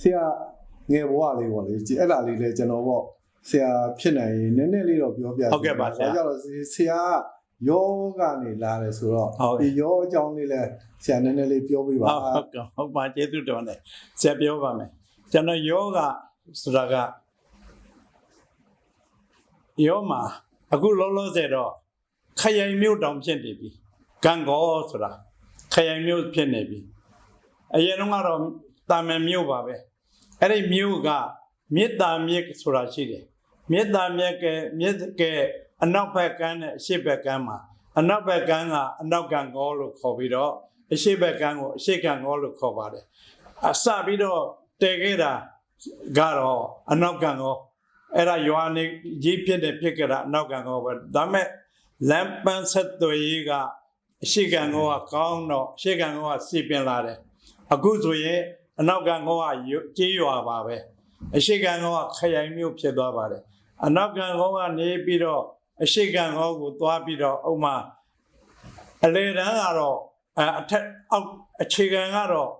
ဆရာငယ်ဘဝလေးပေါ့လေဒီအဲ့ဒါလေးလည်းကျွန်တော်ပေါ့ဆရာဖြစ်နိုင်ရင်နည်းနည်းလေးတော့ပြောပြဟုတ်ကဲ့ပါဆရာဒါကြောင့်လို့ဆရာကယောကနေလာတယ်ဆိုတော့ဟုတ်ကဲ့ဒီယောအကြောင်းလေးလည်းဆရာနည်းနည်းလေးပြောပြပါဟုတ်ဟုတ်ကဲ့ဟုတ်ပါကျေးဇူးတော်တယ်ဆရာပြောပါမယ်ကျွန်တော်ယောဂဆိုတာကယောမှာအခုလုံးလုံးဆယ်တော့ခရိုင်မြို့တောင်ဖြစ်နေပြီကံကောဆိုတာခရိုင်မြို့ဖြစ်နေပြီအရင်တော့ကတော့တာမန်မြို့ပါပဲ အဲ့ဒီမြို့ကမေတ္တာမြစ်ဆိုတာရှိတယ်မေတ္တာမြစ်ကမြစ်ကအနောက်ဘက်ကမ်းနဲ့အရှေ့ဘက်ကမ်းမှာအနောက်ဘက်ကမ်းကအနောက်ကံကောလို့ခေါ်ပြီးတော့အရှိဘက်ကံကိုအရှိကံကောလို့ခေါ်ပါတယ်အစပြီးတော့တည်ခဲ့တာကတော့အနောက်ကံကောအဲ့ဒါယောဟန်ကြီးဖြစ်တဲ့ဖြစ်ကြတာအနောက်ကံကောပဲဒါမဲ့လမ်းပန်းဆက်သွယ်ရေးကအရှိကံကောကကောင်းတော့အရှိကံကောကစီပင်လာတယ်အခုဆိုရင် အနောက်ကံကောကကြေးရွာပါပဲအရှိကံကောကခရိုင်မြို့ဖြစ်သွားပါတယ်အနောက်ကံကောကနေပြီးတော့အရှိကံကောကိုသွားပြီးတော့ဥမာအလေတန်းကတော့အအထက်အောက်အခြေခံကတော့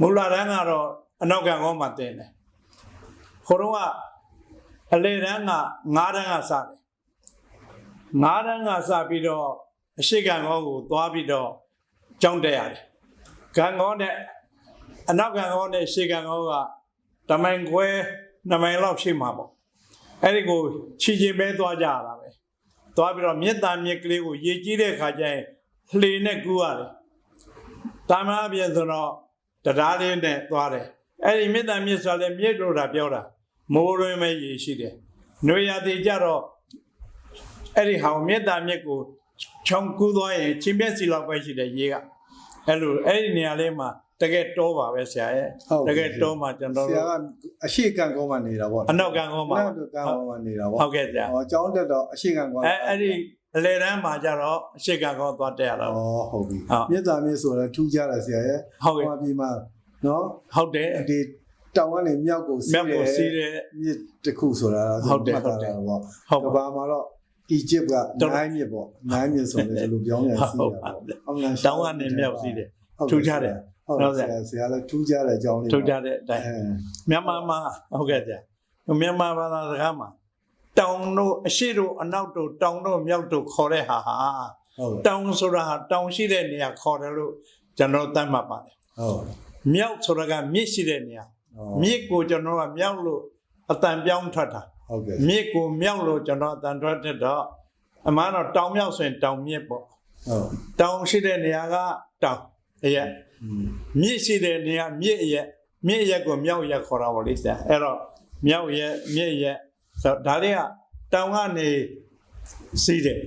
မူလာတန်းကတော့အနောက်ကံကောမှတင်တယ်ခေါတော့ကအလေတန်းက9တန်းကစတယ်9တန်းကစပြီးတော့အရှိကံကောကိုသွားပြီးတော့ကြောင်းတက်ရတယ်ကံကောနဲ့ အနောက်ကံကောနဲ့အရှိကံကောကတမိုင်ခွဲ2မိုင်လောက်ရှိမှာပေါ့အဲ့ဒီကိုခြေချင်းပဲသွားကြရတာပဲသွားပြီးတော့မြစ်သားမြစ်ကလေးကိုရေကြီးတဲ့ခါကျရင်လှေနဲ့ကူးရတယ်တာမန်အပြင်ဆိုတော့တရားလေးနဲ့သွားတယ်အဲ့ဒီမေတ္တာမြစ်ဆိုလည်းမြစ်လို့တာပြောတာမိုးရင်းမဲ့ရေရှိတယ်။နှွေရသေးကြတော့အဲ့ဒီဟောင်မေတ္တာမြစ်ကိုခြုံကူးသွားရင်ချင်းမျက်စီလောက်ပဲရှိတယ်ရေကအဲ့လိုအဲ့ဒီနေရာလေးမှာ တကယ်တောပါပဲဆရာရဲ့ဟုတ်တကယ်တောမှာကျွန်တော်ဆရာတို့ကအရှိကံကောမှနေတာပေါ့အနောက်ကံကောမှာနောက်ကံကောမှနေတာပေါ့ဟုတ်ကဲ့ဆရာဟောကျောင်းတက်တော့အရှိကံကောအဲ့အဲ့ဒီအလေတန်းမှာကြတော့အရှိကံကောသွားတက်ရတော့ဩဟုတ်ပြီဟုတ်မြစ်သားမြစ်ဆိုတော့ထူးခြားတယ်ဆရာရဲ့ဟုတ်ကဲ့ဟောပြီးမှနော်ဟုတ်တယ်ဒီတောင်ကနေမြောက်ကိုစီးမြတ်ကိုစီးတဲ့မြစ်တစ်ခုဆိုတာဟုတ်တယ်ဟုတ်တယ်ပေါ့ဟုတ်ကပါဘာမှာတော့အီဂျစ်ကတော်နိုင်မြစ်ပေါ့နိုင်မြစ်ဆိုရင်ဒီလိုပြောင်းပြန်စီးတာဟုတ်ပါပေါ့တယ်အမှန်တောင်းကနေမြောက်စီးတယ်ဟုတ်ထူးခြားတယ် ဟုတ်ဟုတ်ဆကဲ့ရာဆရာလည်းထူးခြားတဲ့အကြောင်းလေးထုတ်ကြတဲ့အတိုင်းအဲမြန်မာမှာဟုတ်ကဲ့ကြာမြန်မာဘာသာစကားမှာတောင်တို့အရှိတို့အနောက်တို့တောင်တို့မြောက်တို့ခေါ်တဲ့ဟာဟာဟုတ်တောင်ဆိုတာဟာတောင်ရှိတဲ့နေရာခေါ်တယ်လို့ကျွန်တော်သတ်မှတ်ပါတယ်ဟုတ်မြောက်ဆိုတာကမြစ်ရှိတဲ့နေရာမြစ်ကိုကျွန်တော်ကမြောက်လို့အတန်ပြောင်းထွက်တာဟုတ်ကဲ့မြစ်ကိုမြောက်လို့ကျွန်တော်အတန်ထွက်တဲ့တော့အမှန်တော့တောင်မြောက်ဆိုရင်တောင်မြစ်ပေါ့ဟုတ်တောင်ရှိတဲ့နေရာကတောင်အရက်อืม မြစ်ရှိတဲ့နေရာမြစ်အရက်မြစ်အရက်ကိုမြောက်ရက်ခေါ်တာပေါ့လေဆရာအဲ့တော့မြောက်ရက်မြစ်ရက်ဆိုတော့ဒါတွေကတောင်ကနေစီးတယ်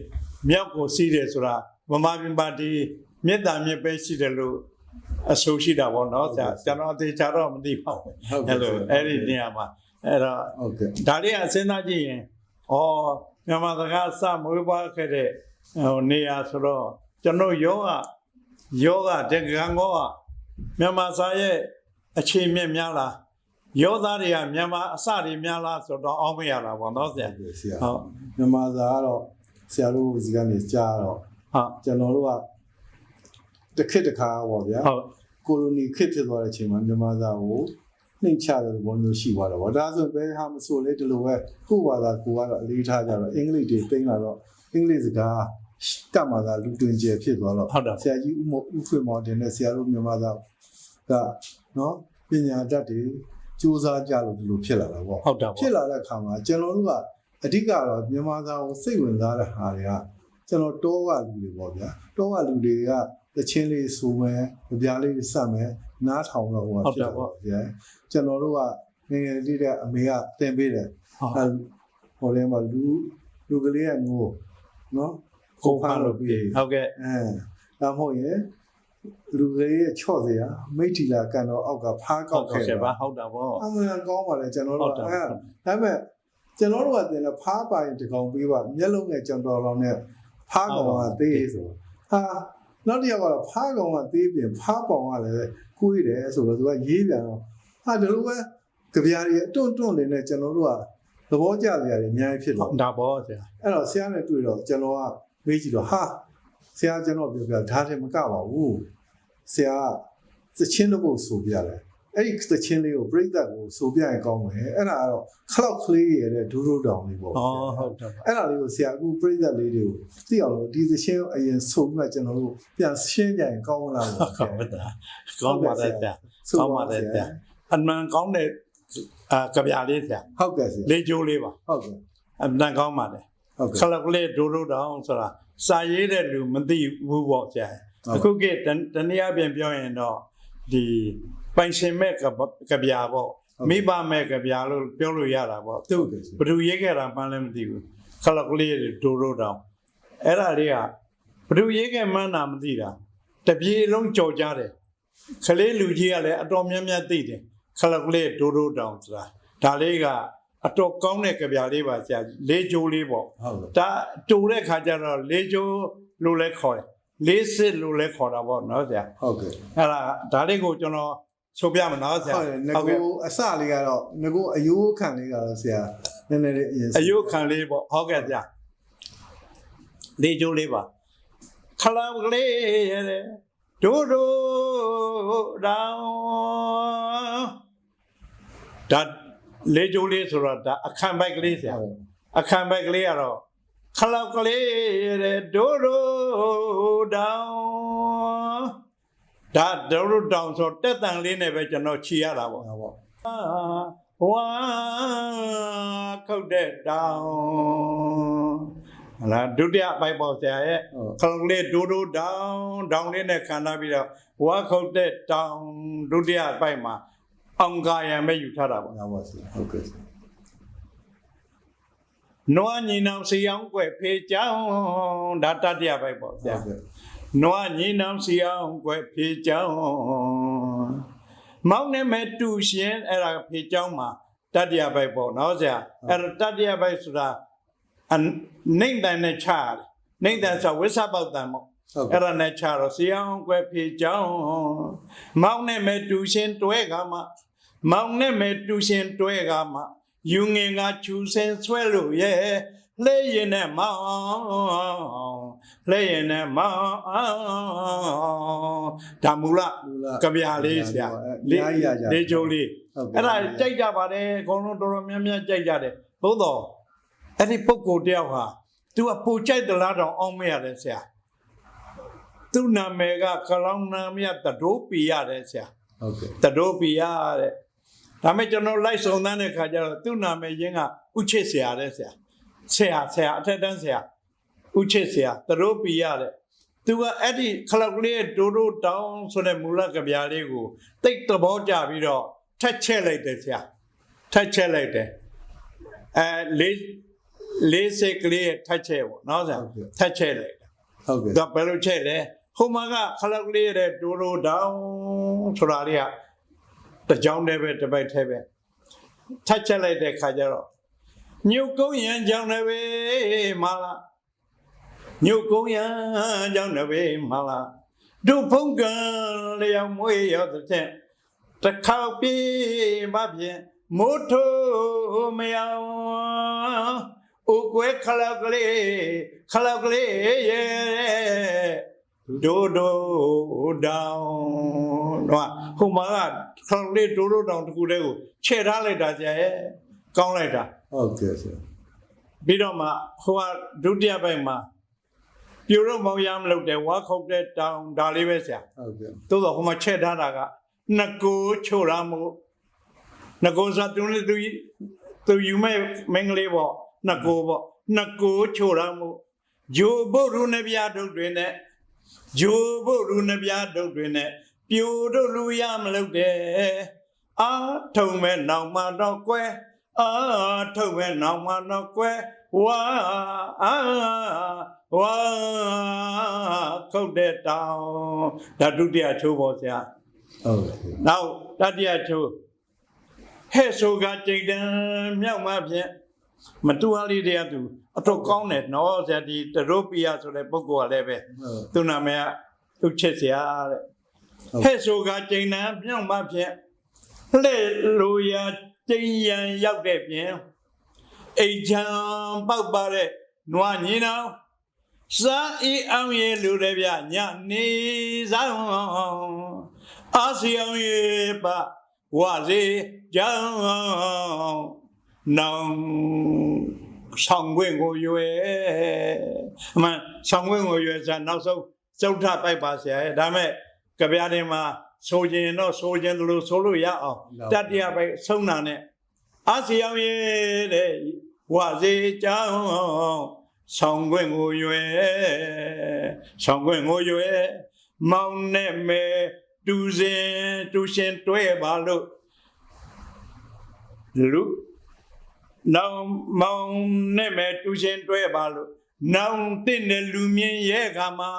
မြောက်ကိုစီးတယ်ဆိုတာဗမာပြည်ပါတီမြစ်တာမြစ်ပဲရှိတယ်လို့အဆိုရှိတာပေါ့နော်ဆရာကျွန်တော်အသေးချာတော့မသိပါဘူးဟုတ်ကဲ့အဲ့လိုအဲ့ဒီနေရာမှာအဲ့တော့ဟုတ်ကဲ့ဒါလေးကစဉ်းစားကြည့်ရင်ဩမြန်မာစကားစမွေးပွားခဲ့တဲ့ဟိုနေရာဆိုတော့ကျွန်တော်ယောဂ ယောဂတက္ကံကောကမြန်မာစာရဲ့အခြေမြင့်များလားယောသားတွေကမြန်မာအစတွေများလားဆိုတော့အောင်းမရတာပေါ့နော်ဆရာဟုတ်ကဲ့ဆရာဟုတ်မြန်မာစာကတော့ဆရာတို့စီကနေကြားတော့ဟုတ်ကျွန်တော်တို့ကတစ်ခစ်တစ်ခါပေါ့ဗျာဟုတ်ကိုလိုနီခေတ်ဖြစ်သွားတဲ့အချိန်မှာမြန်မာစာကိုနှိမ့်ချတဲ့သဘောမျိုးရှိသွားတော့ဗောဒါဆိုဘယ်ဟာမဆိုလေဒီလိုပဲကိုယ့်ဘာသာကိုကတော့အလေးထားကြတော့အင်္ဂလိပ်တွေသိမ်းလာတော့အင်္ဂလိပ်စကား ကမှသာလူတွင်ကျယ်ဖြစ်သွားတော့ဟုတ်တယ်ဆရာကြီးဦးမဦးဖွင့်မော်တင်နဲ့ဆရာတို့မြန်မာစာကနော်ပညာတတ်တွေစူးစမ်းကြလို့ဒီလိုဖြစ်လာတာဗောဟုတ်တာပေါ့ဖြစ်လာတဲ့အခါမှာကျွန်တော်တို့ကအဓိကတော့မြန်မာစာကိုစိတ်ဝင်စားတဲ့ဟာတွေကကျွန်တော်တောကလူတွေပေါ့ဗျာတောကလူတွေကတချင်းလေးဆိုမယ်ကြပြားလေးစက်မယ်နားထောင်တော့ဟိုဖြစ်တာပေါ့ဗျာကျွန်တော်တို့ကငယ်ငယ်လေးတဲ့အမေကတင်ပေးတယ်ဟုတ်အဲဟိုထဲမှာလူလူကလေးကငိုနော် ကိုဖမ်းလို့ပြီဟုတ်ကဲ့အဲဒါမဟုတ်ရင်လူကလေးရဲ့ချော့စရာမိထီလာကန်တော့အောက်ကဖားဟုတ်ကောက်ကဲ့ခဲ့ပါတာဟုတ်တာပေါ့အမှန်ကောင်းပါလေကျွန်တော်ဟုတို့တ်ကတာအဲဒါပေမဲ့ကျွန်တော်တို့ကတင်လည်းဖားပိုင်တကောင်ပေးပါမျက်လုံးနဲ့ကျွန်တော်တော်နဲ့ဖားကောင်ကသေးဆိုဟာနောက်တစ်ယောက်ကတော့ဖားကောင်ကသေးပြင်ဖားပေါင်ကလည်းကိုးတယ်ဆိုတော့သူကရေးပြန်တော့ဟာဒီလိုပဲကြပြားတွေအတွန့်တွန့်နေနဲ့ကျွန်တော်တို့ကသဘောကျစရာတွေအများကြီးဖြစ်ဟုတော့တ်ဒါပေါ့ဆရာအဲ့တော့ဆရာနဲ့တွေ့တော့ကျွန်တော်က မေးကြည့်တော့ဟာဆရာကျွန်တော်ပြောပြဓာတ်တယ်မကပါဘူးဆရာကသချင်းတစ်ပုတ်ဆိုပြတယ်အဲ့ဒီသချင်းလေးကိုပြိဿကိုဆိုပြရင်ကောင်းမယ်အဲ့ဒါကတော့ခလောက်ကလေးရတဲ့ဒူးဒူးတောင်လေးပေါ့ဩဟုတ်တယ်အဲ့ဒါလေးကိုဆရာအခုပြိဿလေးတွေကိုသိအောင်လို့ဒီသချင်းကိုအရင်ဆိုပြီးမှကျွန်တော်တို့ပြန်ရှင်းကြရင်ကောင်းမလားပေါ့ဟုတ်ပါလားကောင်းပါတယ်ဗျာဆိုကောင်းပါတယ်ဗျာအမှန်ကောင်းတဲ့အာကြပြလေးဗျာဟုတ်ကဲ့ဆရာလေးကျိုးလေးပါဟုတ်ကဲ့အမှန်ကောင်းပါတယ် ဟုတ်ခကဲ့လောက်ကလေးဒိုးဒိုးတောင်ဆိုတာစာရေးတဲ့လူမသိဘူးပေါ့ဗျာဟုတ်အခုကတတနည်းအားဖြင့်ပြောရင်တော့ဒီပိုင်ရှင်မဲ့ကပကဗျာပေါ့မိဘမဲ့ကဗျာလို့ပြောလို့ရတာပေါ့သူဟုတ်ကဲ့ဆရာဘယ်သူရေးခဲ့တာမှန်းလည်းမသိဘူးခလောက်ကလေးဒိုးဒိုးတောင်အဲ့ဒါလေးကဘယ်သူရေးခဲ့မှန်းတာမသိတာတပြေလုံးကြော်ကြတယ်ခလေးလူကြီးကလည်းအတော်များများသိတယ်ခလောက်ကလေးဒိုးဒိုးတောင်ဆိုတာဒါလေးက အတော်ကောင်းတဲ့ကြပြလေးပါဆရာလေးကြိုးလေးပေါ့ဟုတ်ကဲ့ဒါတူတဲ့ခါကျတော့လေးကျိုးလို့လည်းခေါ်တယ်လေးစစ်လို့လည်းခေါ်တာပေါ့နော်ဆရာဟုတ်ကဲ့အဲ့ဒါဒါလေးကိုကျွန်တော်ဆိုပြမယ်နော်ဆရာဟုတ်တယ်ငကိုအစလေးကတော့ငကိုအယိုးခံလေးကတော့ဆရာနည်းနည်းလေးအရင်အယုခံလေးပေါ့ဟုတ်ကဲ့ဆရာလေးကျိုးလေးပါခလမ်ကလေးရဲ့ဒိုဒိုတောင်ဒါ လေးကျိုးလေးဆိုတော့ဒါအခန့်ပိုက်ကလေးဆရာဟုတ်အခမ်းဘက်ကလေးကတော့ခလောက်ကလေးတဲ့ဒိုးဒိုးတောင်ဒါဒိုးဒိုးတောင်ဆိုတက်တန်လေးနဲ့ပဲကျွန်တော်ခြီရတာပေါ့ဟုတ်ပေါ့ဝါခောက်တဲ့တောင်ဟလာဒုတိယပိုက်ပေါ့ဆရာရဲ့ဟုတ်ခလောက်ကလေးဒိုးဒိုးတောင်တောင်လေးနဲ့ခံထားပြီးတော့ဝါခောက်တဲ့တောင်ဒုတိယပိုက်မှာ အောင်ကာယံပဲယူထားတာပေါ့ဟုတ်ပါဆရာဟုတ်ကဲ့နွားညီနောင်စီအောင်ကွယ်ဖေးကြောင်းဒါတတိယပိုက်ပေါ့ဗျာဟုတ်ကဲ့နွားညီနောင်စီအောင်ကွယ်ဖေးကြောင်းမောင်းနေမဲ့တူရှင်အဲ့ဒါဖေးကြောင်းမှာတတိယပိုက်ပေါ့နော်ဆရာအဲ့ဒါတတိယပိုက်ဆိုတာအနှိမ့်တန်နဲ့ချရတယ်နှိမ့်တန်ဆိုဝိသပေါက်တန်ပေါ့ဟုတ်ကဲ့အဲ့ဒါနဲ့ချတော့စီအောင်ကွယ်ဖေးကြောင်းမောင်းနေမဲ့တူရှင်တွဲကမှ မောင်းနေမဲ့တူရှင်တွဲကမှယူငင်ကချူစင်ဆွဲလို့ရဲ့လဲရင်နဲ့မောင်းလဲရင်နဲ့မောင်းဒါမူလလူလားကဗျာလေးဆရာအများကြီးရကြလေးချိုးလေးဟုတ်ကဲ့အဲ့ဒါကြိုက်ကြပါတယ်အကုန်လုံးတော်တော်များများကြိုက်ကြတယ်သို့တော့အဲ့ဒီပုဂ္ဂိုလ်တယောက်ဟာ तू ကပူကြိုက်သလားတော့အောင်းမရတယ်ဆရာသူ့နာမည်ကကလောင်နာမည်ကတဒိုးပီရတယ်ဆရာဟုတ်ကဲ့တဒိုးပီရတဲ့ ဒါမဲ့ကျွန်တော်လိုက်စုံစမ်းတဲ့ခါကျတော့သူ့နာမည်ရင်းကဥချစ်ဆရာတဲ့ဆရာဆရာဆရာအထက်တန်းဆရာဥချစ်ဆရာတဒိုးပီရတဲ့သူကအဲ့ဒီခလောက်ကလေးရဲ့ဒိုဒိုတောင်းဆိုတဲ့မူလကဗျာလေးကိုတိတ်သဘောကျပြီးတော့ထက်ချက်လိုက်တယ်ဆရာထက်ချက်လိုက်တယ်အဲလေးလေးစိတ်ကလေးရဲ့ထက်ချက်ပေါ့နော်ဆရာထက်ချက်လိုက်ဟုတ်ကဲ့ဒါဘယ်လိုချက်လဲဟိုမှာကခလောက်ကလေးရဲ့ဒိုဒိုတောင်းဆိုတာလေးက တကြောင်တည်းပဲတစ်ပိုက်တည်းပဲထက်ချက်လိုက်တဲ့ခါကျတော့ညုတ်ကုန်းရန်ကြောင်လည်းပဲမလားညုတ်ကုန်းရန်ကြောင်လည်းပဲမလားတို့ဖုန်ကံလျောင်မွေးရောက်တဲ့တစ်ခေါက်ပြေးမဖြင့်မိုးထိုးမယောင်ဥကွဲခလောက်ကလေးခလောက်ကလေးရဲ့ ဒိုဒိုတောင်တော့ဟိုမှာကခလောက်ကလေးဒိုဒိုတောင်တစ်ခုတည်းကိုခြေထားလိုက်တာကြာရဲ့ကောင်းလိုက်တာဟုတ်ကဲ့ဆရာပြီးတော့မှဟိုကဒုတိယပိုင်းမှာပြိုတော့မောင်ရမလုပ်တယ်ဝါခုတ်တဲ့တောင်ဒါလေးပဲဆရာဟုတ်ကဲ့သို့တော့ဟိုမှာချက်ထားတာကနှကိုချိုရမို့နှကိုဆိုသူလည်းသူသူယူမဲ့မင်္ဂလေးပေါ့နှကိုပေါ့နှကိုချိုရမို့ဂျိုဘုရုနဗျာဒုတ်တွေနဲ့ ဂျိုဘုရုနဗျာဒုတ်တွေနဲ့ပြိုတို့လူရမလုပ်တယ်အာထုံမဲ့နောင်မတော့ကွယ်အာထုံမဲ့နောင်မတော့ကွယ်ဝါအာဝါခုတ်တဲ့တောင်ဒါဒုတိယချိုးပေါ့ဆရာဟုတ်ကဲ့နောက်တတိယချိုးဟဲ့ဆိုကကြိတ်တံမြောက်မှဖြင့် မတူအားလေးတွေကသူအတော့ကောင်းတယ်နော်ဆရာဒီတရိုပီယာဆိုတဲ့ပုဂ္ဂိုလ်ကလည်းပဲဟုတ်သူနာမည်ကသူချစ်စရာတဲ့ဟုတ်ဟဲ့ဆိုကကြိတ်တံမြောက်မှဖြင့်လှဲ့လိုရာကျိန်ရန်ရောက်တဲ့ပြင်အိမ်ချံပေါက်ပါတဲ့နွားညင်းတော်စားအီအောင်ရဲ့လူတွေဗျညနေဆောင်အာစီအောင်ရဲ့ပါဝစီကြောင်း နောင်ဆောင်ခွင့်ကိုရွယ်အမှန်ဆောင်ခွင့်ကိုရွယ်ဆိုနောက်ဆုံးသုဒ္ဓပိုက်ပါဆရာရဲ့ဒါမဲ့ကြပြားတွေမှာဆိုခြင်းတော့ဆိုခြင်းလို့ဆိုလို့ရအောင်တတ္တရပိုက်ဆုံးတာနဲ့အာစီယောင်ရဲ့တဲ့ဝစီကြောင်းဆောင်ခွင့်ကိုရွယ်ဆောင်ခွင့်ကိုရွယ်မောင်နဲ့မဲတူစင်တူရှင်တွဲပါလို့လူ နောင်မောင်နဲ့မဲတူရှင်တွဲပါလို့နောင်တင့်တဲ့လူမြင်ရဲ့ခါမှာ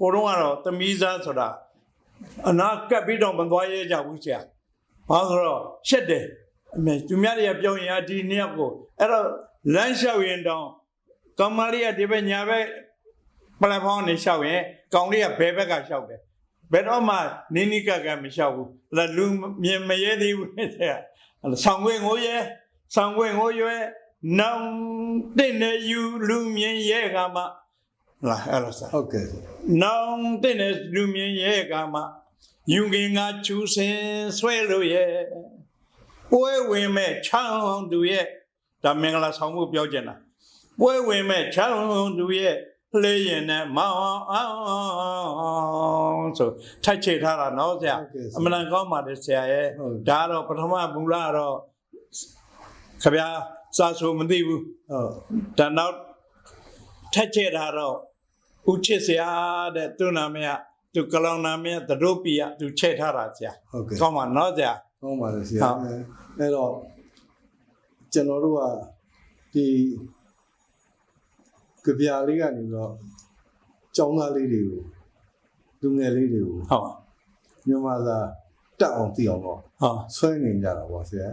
ကိုတော့ကတော့သမီးစားဆိုတာအနာကပ်ပြီးတော့မသွားရဲကြဘူးဆရာဘာလို့ဆိုတော့ရှက်တယ်အမေသူများတွေကပြောရင်အဒီနှစ်ယောက်ကိုအဲ့တော့လမ်းလျှောက်ရင်တောင်ကောင်မလေးကဒီဘက်ညာဘက်ပလက်ဖောင်းနေလျှောက်ရင်ကောင်လေးကဘယ်ဘက်ကလျှောက်တယ်ဘယ်တော့မှနိနိကကမလျှောက်ဘူးအဲ့ဒါလူမြင်မရဲသေးဘူးတဲ့အဲ့ဒါဆောင်ခွင့်ကိုရဲ ဆောင်ခွင့်ကိုရွယ်နောင်တဲ့နေယူလူမြင်ရဲကမှလာအဲ့လိုစားဟုတ်ကဲ့နောင်တဲ့နေလူမြင်ရဲကမှယူငင်ငါချူစင်ဆွဲလို့ရဲ့ပွဲဝင်မဲ့ချောင်းသူရဲ့ဒါမင်္ဂလာဆောင်မှုပြောချင်တာပွဲဝင်မဲ့ချောင်းသူရဲ့လေရင်နဲ့မောင်းအောင်ဆိုထိုက်ချေထားတာနော်ဆရာဟုတ်ကဲ့ဆရာအမှန်တန်ကောင်းပါတယ်ဆရာရဲ့ဟုတ်ဒါကတော့ပထမမူလကတော့ ခဗျာစာဆိုမသိဘူးဟုတ်ဒါနောက်ထက်ချေတာတော့ဦးချစ်ဆရာတဲ့သူ့နာမည်ကသူကလောင်နာမည်ကသတို့ပီကသူချဲ့ထားတာဆရာဟုတ်ကဲ့ကောင်းပါနော်ဆရာကောင်းပါတယ်ဆရာဟုတ်အဲ့တော့ကျွန်တော်တို့ကဒီကြပြလေးကနေပြီးတော့ကျောင်းသားလေးတွေကိုလူငယ်လေးတွေကိုဟုတ်မြန်မာသာတက်အောင်သိအောင်တော့ဟုတ်ဆွဲနေကြတာပေါ့ဆရာ